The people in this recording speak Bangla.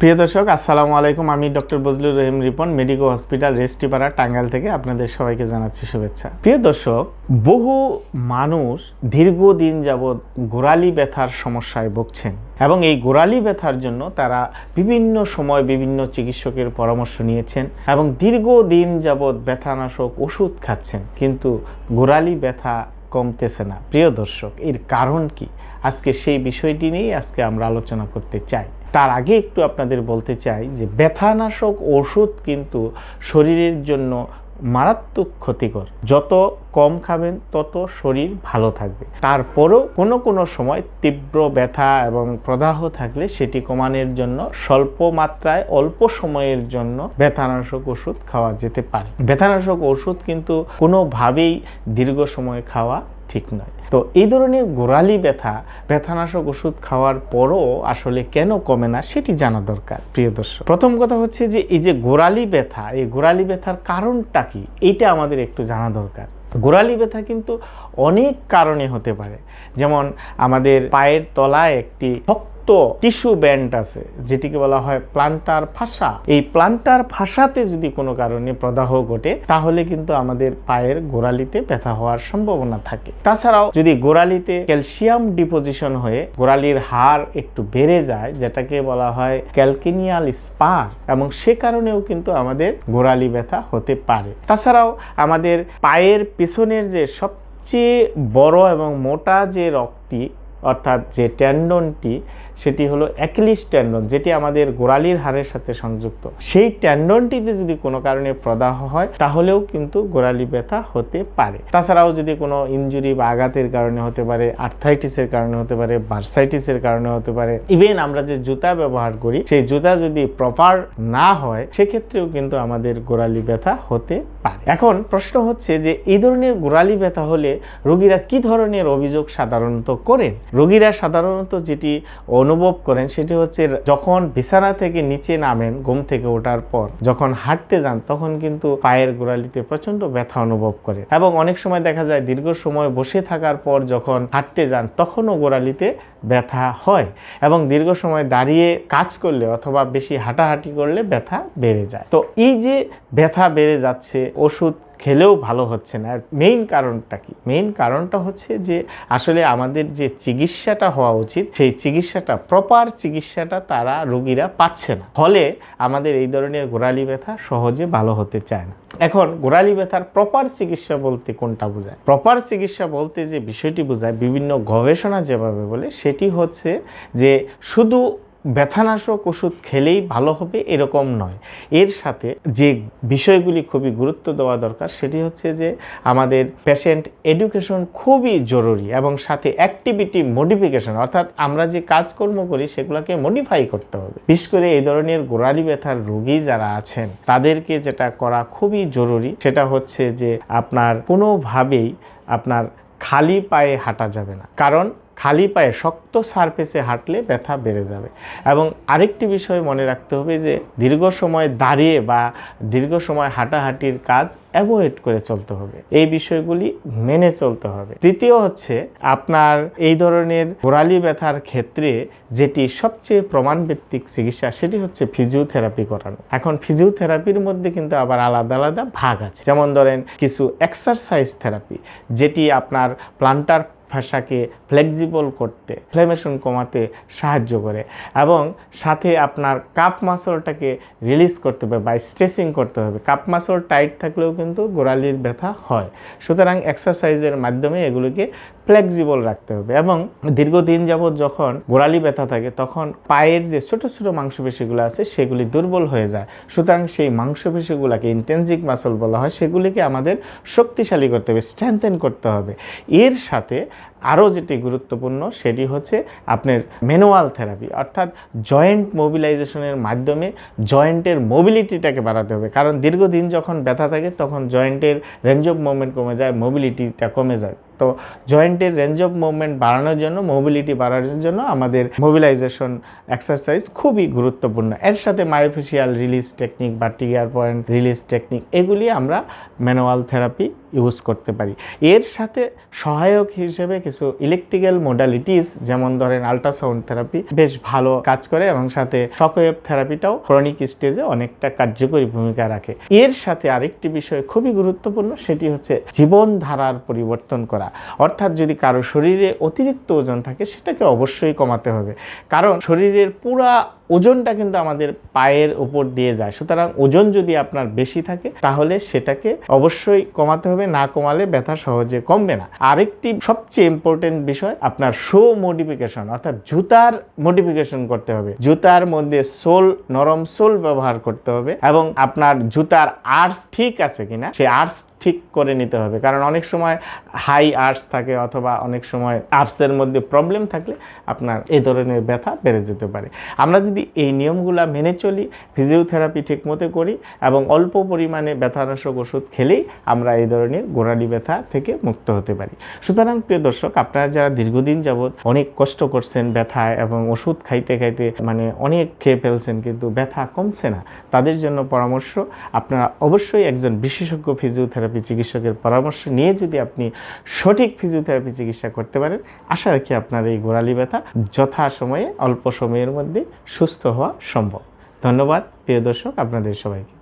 প্রিয় দর্শক, আসসালামু আলাইকুম। আমি doctor Bazlur Rahim Ripon, Medico hospital Restipara Tangail থেকে আপনাদের সবাইকে জানাচ্ছি শুভেচ্ছা। প্রিয় দর্শক, বহু মানুষ দীর্ঘদিন যাবৎ গোড়ালি ব্যথার সমস্যায় ভুগছেন এবং এই গোড়ালি ব্যথার জন্য তারা বিভিন্ন সময় বিভিন্ন চিকিৎসকের পরামর্শ নিয়েছেন এবং দীর্ঘদিন যাবৎ ব্যথানাশক ওষুধ খাচ্ছেন। কিন্তু গোড়ালি ব্যথা কমতেছে না। প্রিয় দর্শক, এর কারণ কি? আজকে সেই বিষয়টি নিয়েই আজকে আমরা আলোচনা করতে চাই। তার আগে একটু আপনাদের বলতে চাই যে ব্যথানাশক ওষুধ কিন্তু শরীরের জন্য মারাত্মক ক্ষতিকর। যত কম খাবেন, তত শরীর ভালো থাকবে। তারপরও কোনো কোনো সময় তীব্র ব্যথা এবং প্রদাহ থাকলে সেটি কমানোর জন্য স্বল্প মাত্রায় অল্প সময়ের জন্য ব্যথানাশক ওষুধ খাওয়া যেতে পারে। ব্যথানাশক ওষুধ কিন্তু কোনোভাবেই দীর্ঘ সময় খাওয়া ঠিক নয়। তো এই ধরনের গোড়ালি ব্যথা, ব্যথানাশক ওষুধ খাওয়ার পরও আসলে কেন কমে না সেটি জানা দরকার, প্রিয় দর্শক। প্রথম কথা হচ্ছে যে, এই যে গোড়ালি ব্যথা, এই গোড়ালি ব্যথার কারণটা কি? এইটা আমাদের একটু জানা দরকার। গোড়ালি ব্যথা কিন্তু অনেক কারণে হতে পারে। যেমন আমাদের পায়ের তলায় একটি শক্ত টিস্যু ব্যান্ড আছে, যেটিকে বলা হয় প্লান্টার ফাঁসা এই প্লান্টার ফাঁসাতে যদি কোনো কারণে প্রদাহ ঘটে, তাহলে কিন্তু আমাদের পায়ের গোড়ালিতে ব্যথা হওয়ার সম্ভাবনা থাকে। তাছাড়াও যদি গোড়ালিতে ক্যালসিয়াম ডিপোজিশন হয়ে গোড়ালির হার একটু বেড়ে যায়, যেটাকে বলা হয় ক্যালকিনিয়াল স্পার, এবং সে কারণেও কিন্তু আমাদের গোড়ালি ব্যথা হতে পারে। তাছাড়াও আমাদের পায়ের পিছনের যে সবচেয়ে বড় এবং মোটা যে রকটি অর্থাৎ যে ট্যান্ডনটি সেটি হলো অ্যাকিলিস ট্যান্ডন, যেটি আমাদের গোড়ালির হাড়ের সাথে সংযুক্ত। সেই ট্যান্ডনটিতে যদি কোনো কারণে প্রদাহ হয়, তাহলেও কিন্তু গোড়ালি ব্যথা হতে পারে। তাছাড়াও যদি কোনো ইনজুরি বা আঘাতের কারণে হতে পারে আর্থাইটিসের কারণে হতে পারে, বার্সাইটিসের কারণে হতে পারে, ইভেন আমরা যে জুতা ব্যবহার করি, সেই জুতা যদি প্রপার না হয়, সেক্ষেত্রেও কিন্তু আমাদের গোড়ালি ব্যথা হতে পারে। এখন প্রশ্ন হচ্ছে যে, এই ধরনের গোড়ালি ব্যথা হলে রোগীরা কি ধরনের অভিযোগ সাধারণত করেন? রোগীরা সাধারণত যেটি অনুভব করেন, সেটি হচ্ছে যখন বিছানা থেকে নিচে নামেন, ঘুম থেকে ওঠার পর, যখন হাঁটতে যান, তখন কিন্তু পায়ের গোড়ালিতে প্রচণ্ড ব্যথা অনুভব করে। এবং অনেক সময় দেখা যায়, দীর্ঘ সময় বসে থাকার পর যখন হাঁটতে যান, তখনও গোড়ালিতে ব্যথা হয় এবং দীর্ঘ সময় দাঁড়িয়ে কাজ করলে অথবা বেশি হাঁটাহাঁটি করলে ব্যথা বেড়ে যায়। তো এই যে ব্যথা বেড়ে যাচ্ছে, ওষুধ খেলেও ভালো হচ্ছে না। মেইন কারণটা কি? মেইন কারণটা হচ্ছে যে, আসলে আমাদের যে চিকিৎসাটা হওয়া উচিত, সেই চিকিৎসাটা প্রপার চিকিৎসাটা তারা রোগীরা পাচ্ছে না। ফলে আমাদের এই ধরনের গোড়ালি ব্যথা সহজে ভালো হতে চায় না। এখন গোড়ালি ব্যথার প্রপার চিকিৎসা বলতে কোনটা বোঝায়? প্রপার চিকিৎসা বলতে যে বিষয়টি বোঝায়, বিভিন্ন গবেষণা যেভাবে বলে, সেটি হচ্ছে যে শুধু ব্যথানাশক ওষুধ খেলেই ভালো হবে এরকম নয়। এর সাথে যে বিষয়গুলি খুবই গুরুত্ব দেওয়া দরকার সেটি হচ্ছে যে আমাদের পেশেন্ট এডুকেশন খুবই জরুরি এবং সাথে অ্যাক্টিভিটি মডিফিকেশন অর্থাৎ আমরা যে কাজকর্ম করি সেগুলোকে মডিফাই করতে হবে। বিশেষ করে এই ধরনের গোড়ালি ব্যথার রোগী যারা আছেন, তাদেরকে যেটা করা খুবই জরুরি সেটা হচ্ছে যে আপনার কোনোভাবেই আপনার খালি পায়ে হাঁটা যাবে না। কারণ খালি পায়ে শক্ত সারফেসে হাঁটলে ব্যথা বেড়ে যাবে। এবং আরেকটি বিষয় মনে রাখতে হবে যে, দীর্ঘ সময় দাঁড়িয়ে বা দীর্ঘ সময় হাঁটাহাঁটির কাজ অ্যাভয়েড করে চলতে হবে। এই বিষয়গুলি মেনে চলতে হবে। তৃতীয় হচ্ছে, আপনার এই ধরনের গোড়ালি ব্যথার ক্ষেত্রে যেটি সবচেয়ে প্রমাণভিত্তিক চিকিৎসা, সেটি হচ্ছে ফিজিওথেরাপি করানো। এখন ফিজিওথেরাপির মধ্যে কিন্তু আবার আলাদা আলাদা ভাগ আছে। যেমন ধরেন, কিছু এক্সারসাইজ থেরাপি যেটি আপনার প্লান্টার ভাষাকে ফ্লেক্সিবল করতে ফ্লেমেশন কমাতে সাহায্য করে এবং সাথে আপনার কাপ মাসলটাকে রিলিজ করতে হবে বা স্ট্রেসিং করতে হবে। কাপ মাসল টাইট থাকলেও কিন্তু গোড়ালির ব্যথা হয়। সুতরাং এক্সারসাইজের মাধ্যমে এগুলোকে ফ্লেক্সিবল রাখতে হবে এবং দীর্ঘদিন যাবৎ যখন গোড়ালি ব্যথা থাকে, তখন পায়ের যে ছোট ছোট মাংসপেশিগুলো আছে, সেগুলি দুর্বল হয়ে যায়। সুতরাং সেই মাংসপেশিগুলোকে ইন্টেন্সিক মাসল বলা হয়, সেগুলিকে আমাদের শক্তিশালী করতে হবে স্ট্রেংথেন করতে হবে। এর সাথে আরও যেটি গুরুত্বপূর্ণ, সেটি হচ্ছে আপনার ম্যানুয়াল থেরাপি অর্থাৎ জয়েন্ট মোবিলাইজেশনের মাধ্যমে জয়েন্টের মোবিলিটিটাকে বাড়াতে হবে। কারণ দীর্ঘদিন যখন ব্যথা থাকে, তখন জয়েন্টের রেঞ্জ অফ মুভমেন্ট কমে যায় মোবিলিটিটা কমে যায়। তো জয়েন্টের রেঞ্জ অফ মুভমেন্ট বাড়ানোর জন্য মোবিলিটি বাড়ানোর জন্য আমাদের মোবিলাইজেশন এক্সারসাইজ খুবই গুরুত্বপূর্ণ। এর সাথে মায়োফেশিয়াল রিলিজ টেকনিক বা টিগার পয়েন্ট রিলিজ টেকনিক এগুলি আমরা ম্যানুয়াল থেরাপি ইউজ করতে পারি। এর সাথে সহায়ক হিসেবে কিছু ইলেকট্রিক্যাল মোডালিটিস যেমন ধরেন আল্ট্রাসাউন্ড থেরাপি বেশ ভালো কাজ করে এবং সাথে শকওয়েভ থেরাপিটাও ক্রনিক স্টেজে অনেকটা কার্যকরী ভূমিকা রাখে। এর সাথে আরেকটি বিষয় খুবই গুরুত্বপূর্ণ, সেটি হচ্ছে জীবনধারার পরিবর্তন করা। অর্থাৎ যদি কারও শরীরে অতিরিক্ত ওজন থাকে, সেটাকে অবশ্যই কমাতে হবে। কারণ শরীরের পুরা ওজনটা কিন্তু আমাদের পায়ের উপর দিয়ে যায়। সুতরাং ওজন যদি আপনার বেশি থাকে, তাহলে সেটাকে অবশ্যই কমাতে হবে। না কমালে ব্যথা সহজে কমবে না। আরেকটি সবচেয়ে ইম্পর্টেন্ট বিষয়, আপনার শো মডিফিকেশন অর্থাৎ জুতার মডিফিকেশন করতে হবে। জুতার মধ্যে সোল, নরম সোল ব্যবহার করতে হবে এবং আপনার জুতার আর্টস ঠিক আছে কিনা, সেই আর্টস ঠিক করে নিতে হবে। কারণ অনেক সময় হাই আর্টস থাকে অথবা অনেক সময় আর্টসের মধ্যে প্রবলেম থাকলে আপনার এই ধরনের ব্যথা বেড়ে যেতে পারে। আমরা যদি এই নিয়মগুলো মেনে চলি ফিজিওথেরাপি ঠিকমতো করি এবং অল্প পরিমাণে ব্যথানাশক ওষুধ খেলেই আমরা এই ধরনের গোড়ালি ব্যথা থেকে মুক্ত হতে পারি। সুতরাং প্রিয় দর্শক, আপনারা যারা দীর্ঘদিন যাবৎ অনেক কষ্ট করছেন ব্যথায় এবং ওষুধ খাইতে খাইতে মানে অনেক খেয়ে ফেলছেন কিন্তু ব্যথা কমছে না, তাদের জন্য পরামর্শ, আপনারা অবশ্যই একজন বিশেষজ্ঞ ফিজিওথেরাপি চিকিৎসকের পরামর্শ নিয়ে যদি আপনি সঠিক ফিজিওথেরাপি চিকিৎসা করতে পারেন, আশা রাখি আপনার এই গোড়ালি ব্যথা যথা সময়ে, অল্প সময়ের মধ্যে সুস্থ হওয়া সম্ভব। ধন্যবাদ, প্রিয় দর্শক, আপনাদের সবাইকে।